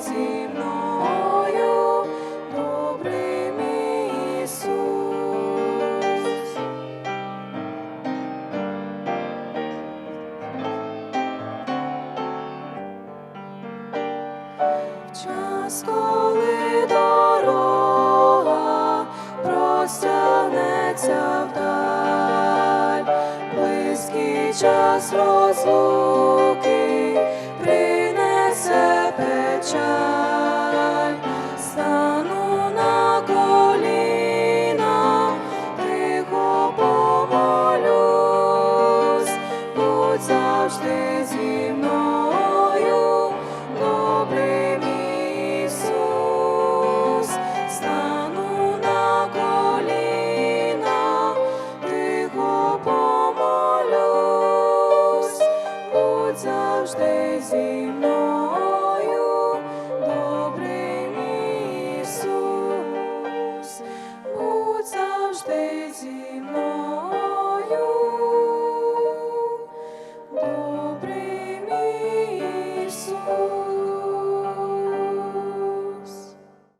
зі мною, добрий Ісус. Час, коли дорога простягнеться вдаль, близький час розлуки. church. зі мною.